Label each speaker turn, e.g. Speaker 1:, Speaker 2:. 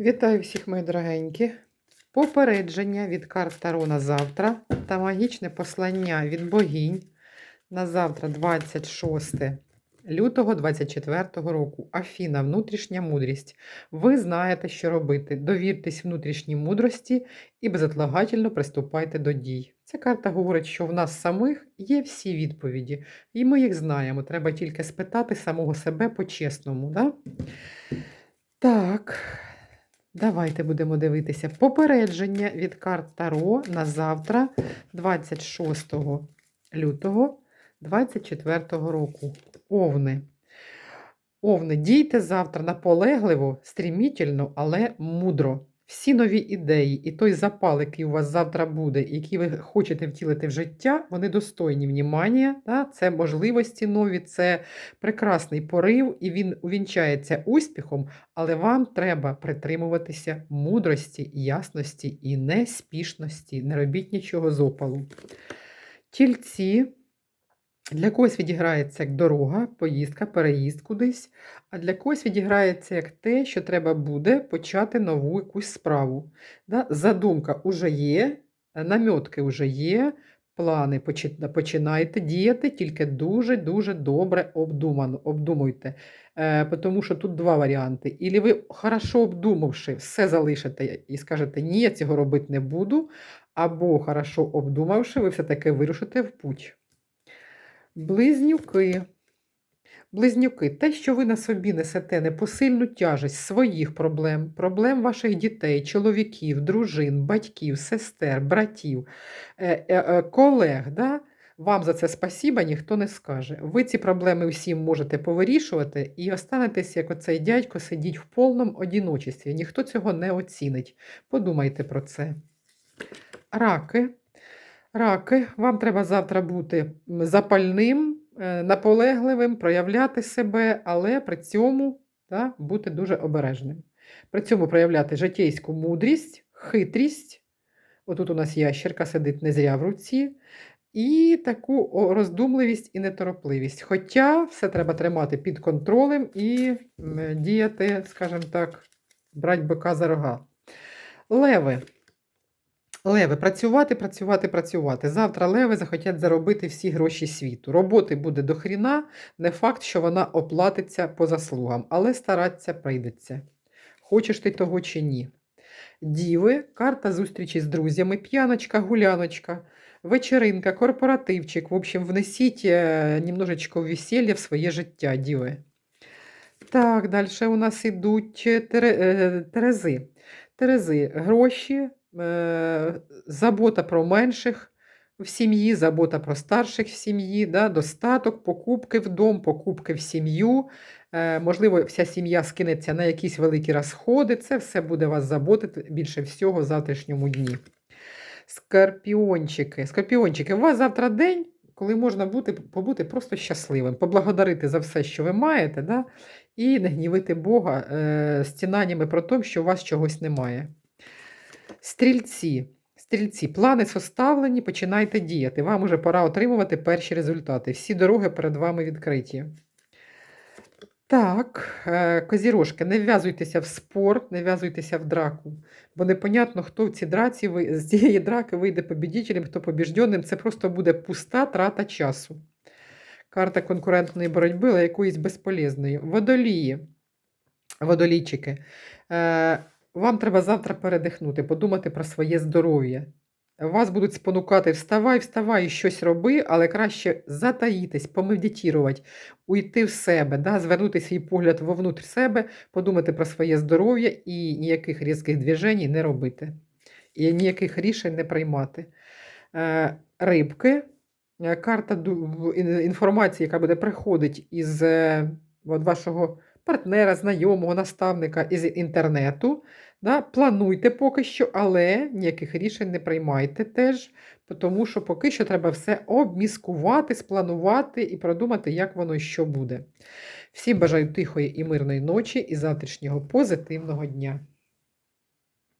Speaker 1: Вітаю всіх, мої дорогенькі. Попередження від карт Таро на завтра та магічне послання від богінь на завтра, 26 лютого 24 року. Афіна, внутрішня мудрість. Ви знаєте, що робити. Довіртесь внутрішній мудрості і безотлагательно приступайте до дій. Ця карта говорить, що в нас самих є всі відповіді, і ми їх знаємо. Треба тільки спитати самого себе по-чесному. Да? Так, давайте будемо дивитися. Попередження від карт Таро на завтра, 26 лютого 24 року. Овни. Овни, дійте завтра наполегливо, стрімітельно, але мудро. Всі нові ідеї і той запал, який у вас завтра буде, який ви хочете втілити в життя, вони достойні внімання. Да? Це можливості нові, це прекрасний порив, і він увінчається успіхом, але вам треба притримуватися мудрості, ясності і неспішності. Не робіть нічого з опалу. Тільці. Для когось відіграється як дорога, поїздка, переїзд кудись, а для когось відіграється як те, що треба буде почати нову якусь справу. Да? Задумка вже є, намітки вже є, плани почи- починайте діяти, тільки дуже-дуже добре обдумано, обдумуйте. Е, тому що тут два варіанти. Ілі ви, хорошо обдумавши, все залишите і скажете, ні, я цього робити не буду, або, хорошо обдумавши, ви все-таки вирушите в путь. Близнюки. Близнюки, те, що ви на собі несете непосильну тяжесть своїх проблем, проблем ваших дітей, чоловіків, дружин, батьків, сестер, братів, е, е, е, колег, да? вам за це спасіба ніхто не скаже. Ви ці проблеми всім можете повирішувати і останетесь, як оцей дядько, сидіть в повному одіночестві. Ніхто цього не оцінить. Подумайте про це. Раки. Раки, вам треба завтра бути запальним, е, наполегливим, проявляти себе, але при цьому да, бути дуже обережним. При цьому проявляти житейську мудрість, хитрість. Отут у нас ящерка сидить не зря в руці. І таку роздумливість і неторопливість. Хоча все треба тримати під контролем і діяти, скажімо так, брать бика за рога. Леви. Леви, працювати, працювати, працювати. Завтра леви захотять заробити всі гроші світу. Роботи буде до хріна, не факт, що вона оплатиться по заслугам, але старатися прийдеться. Хочеш ти того чи ні. Діви, карта зустрічі з друзями, п'яночка, гуляночка, вечеринка, корпоративчик. В общем, внесіть е, немножечко весілля в своє життя, діви. Так, далі у нас ідуть е, е, терези. Терези, гроші, забота про менших в сім'ї, забота про старших в сім'ї, да, достаток, покупки в дом, покупки в сім'ю. Е, можливо, вся сім'я скинеться на якісь великі розходи. Це все буде вас заботити більше всього в завтрашньому дні. Скорпіончики. Скорпіончики, у вас завтра день, коли можна бути, побути просто щасливим, поблагодарити за все, що ви маєте, да? і не гнівити Бога е, стінаннями про те, що у вас чогось немає. Стрільці. Стрільці, плани составлені, починайте діяти. Вам уже пора отримувати перші результати. Всі дороги перед вами відкриті. Так, е, козірожки, не вв'язуйтеся в спор, не вв'язуйтеся в драку. Бо непонятно, хто в цій драці з цієї драки вийде побідітелем, хто побіжденним. Це просто буде пуста трата часу. Карта конкурентної боротьби, але якоїсь безполезної. Водолії, водолійчики. Вам треба завтра передихнути, подумати про своє здоров'я. Вас будуть спонукати вставай, вставай, щось роби, але краще затаїтись, помедитувати, уйти в себе, да, звернути свій погляд вовнутрь себе, подумати про своє здоров'я і ніяких різких движень не робити. І ніяких рішень не приймати. Е, рибки. Е, Карта інформації, яка буде приходити із е, вашого партнера, знайомого, наставника із інтернету. Да? Плануйте поки що, але ніяких рішень не приймайте теж, тому що поки що треба все обміскувати, спланувати і продумати, як воно і що буде. Всім бажаю тихої і мирної ночі і завтрашнього позитивного дня.